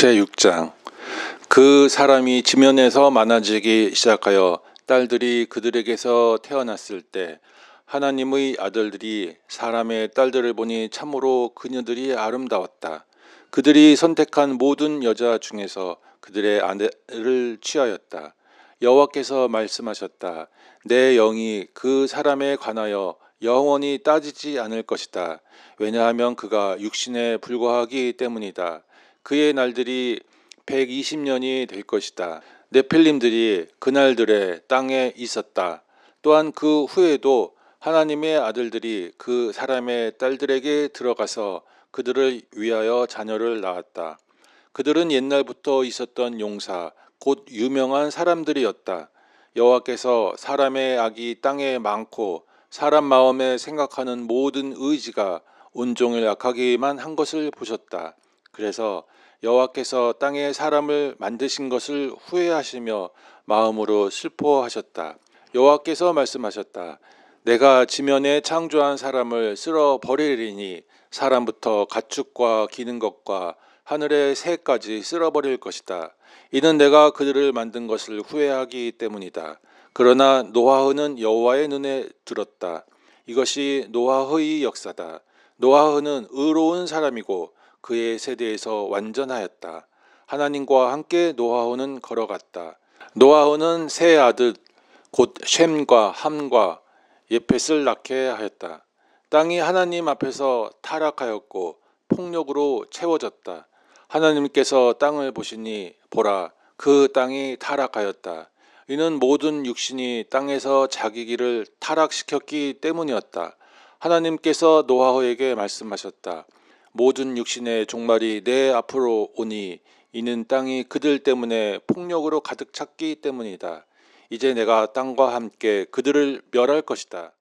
제6장 그 사람이 지면에서 많아지기 시작하여 딸들이 그들에게서 태어났을 때 하나님의 아들들이 사람의 딸들을 보니 참으로 그녀들이 아름다웠다. 그들이 선택한 모든 여자 중에서 그들의 아내를 취하였다. 여호와께서 말씀하셨다. 내 영이 그 사람에 관하여 영원히 따지지 않을 것이다. 왜냐하면 그가 육신에 불과하기 때문이다. 그의 날들이 120년이 될 것이다. 네필림들이 그날들에 땅에 있었다. 또한 그 후에도 하나님의 아들들이 그 사람의 딸들에게 들어가서 그들을 위하여 자녀를 낳았다. 그들은 옛날부터 있었던 용사, 곧 유명한 사람들이었다. 여호와께서 사람의 악이 땅에 많고 사람 마음에 생각하는 모든 의지가 온종일 악하기만 한 것을 보셨다. 그래서 여호와께서 땅에 사람을 만드신 것을 후회하시며 마음으로 슬퍼하셨다. 여호와께서 말씀하셨다. 내가 지면에 창조한 사람을 쓸어 버리리니 사람부터 가축과 기는 것과 하늘의 새까지 쓸어 버릴 것이다. 이는 내가 그들을 만든 것을 후회하기 때문이다. 그러나 노아흐는 여호와의 눈에 들었다. 이것이 노아흐의 역사다. 노아흐는 의로운 사람이고 그의 세대에서 완전하였다. 하나님과 함께 노아흐는 걸어갔다. 노아흐는 세 아들 곧 셈과 함과 예펫을 낳게 하였다. 땅이 하나님 앞에서 타락하였고 폭력으로 채워졌다. 하나님께서 땅을 보시니 보라 그 땅이 타락하였다. 이는 모든 육신이 땅에서 자기 길을 타락시켰기 때문이었다. 하나님께서 노아호에게 말씀하셨다. 모든 육신의 종말이 내 앞으로 오니 이는 땅이 그들 때문에 폭력으로 가득 찼기 때문이다. 이제 내가 땅과 함께 그들을 멸할 것이다.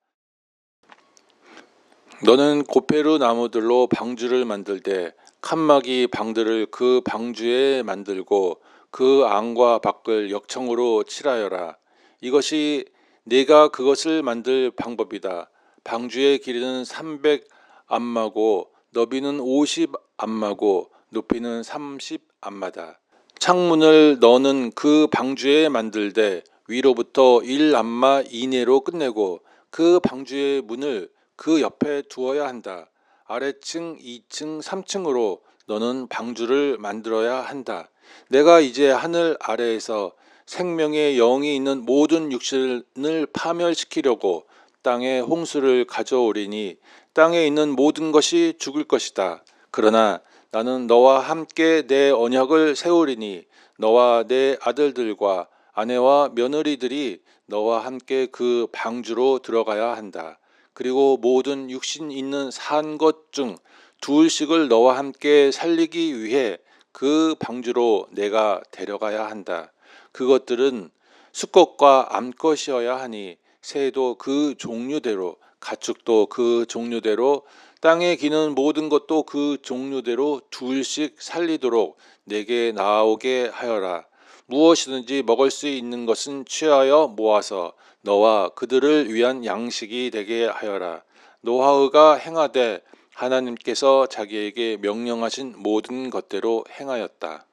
너는 고페르 나무들로 방주를 만들 때 칸막이 방들을 그 방주에 만들고 그 안과 밖을 역청으로 칠하여라. 이것이 네가 그것을 만들 방법이다. 방주의 길이는 300 안마고 너비는 50 안마고 높이는 30 안마다. 창문을 너는 그 방주에 만들되 위로부터 1 안마 이내로 끝내고 그 방주의 문을 그 옆에 두어야 한다. 아래층 2층 3층으로 너는 방주를 만들어야 한다. 내가 이제 하늘 아래에서 생명의 영이 있는 모든 육신을 파멸시키려고 땅에 홍수를 가져오리니 땅에 있는 모든 것이 죽을 것이다. 그러나 나는 너와 함께 내 언약을 세우리니 너와 내 아들들과 아내와 며느리들이 너와 함께 그 방주로 들어가야 한다. 그리고 모든 육신 있는 산 것중 둘씩을 너와 함께 살리기 위해 그 방주로 내가 데려가야 한다. 그것들은 수컷과 암컷이어야 하니 새도 그 종류대로 가축도 그 종류대로 땅에 기는 모든 것도 그 종류대로 둘씩 살리도록 내게 나오게 하여라. 무엇이든지 먹을 수 있는 것은 취하여 모아서 너와 그들을 위한 양식이 되게 하여라. 노하우가 행하되 하나님께서 자기에게 명령하신 모든 것대로 행하였다.